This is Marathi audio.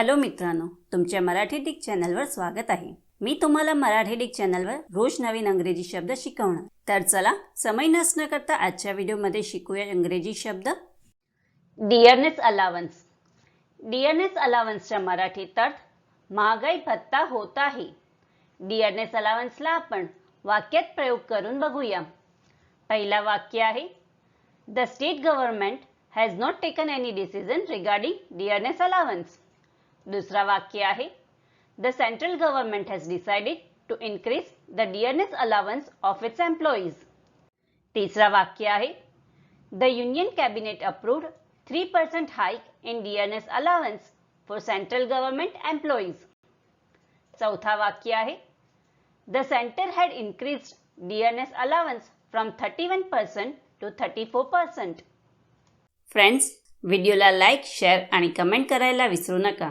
हॅलो मित्रांनो तुमच्या मराठी डिक चॅनलवर स्वागत आहे. मी तुम्हाला मराठी डिक चॅनलवर रोज नवीन अंग्रेजी शब्द शिकवणार. तर चला समय नसणं करता आजच्या व्हिडिओमध्ये शिकूया इंग्रजी शब्द. डिअरनेस अलावन्स डिअरनेस अलावन्सच्या मराठीत अर्थ महागाई भत्ता होत आहे. डिअरनेस अलावन्सला आपण वाक्यात प्रयोग करून बघूया. पहिला वाक्य आहे the state government has not taken any decision regarding dearness allowance दुसरा वाक्य आहे. The central government has decided to increase the dearness allowance of its employees तिसरा वाक्य आहे. The union cabinet approved three percent hike in dearness allowance for central government employees चौथा वाक्य आहे. The centre had increase dearness allowance from thirty one percent to thirty four percent friends व्हिडिओला लाईक शेअर आणि कमेंट करायला विसरू नका.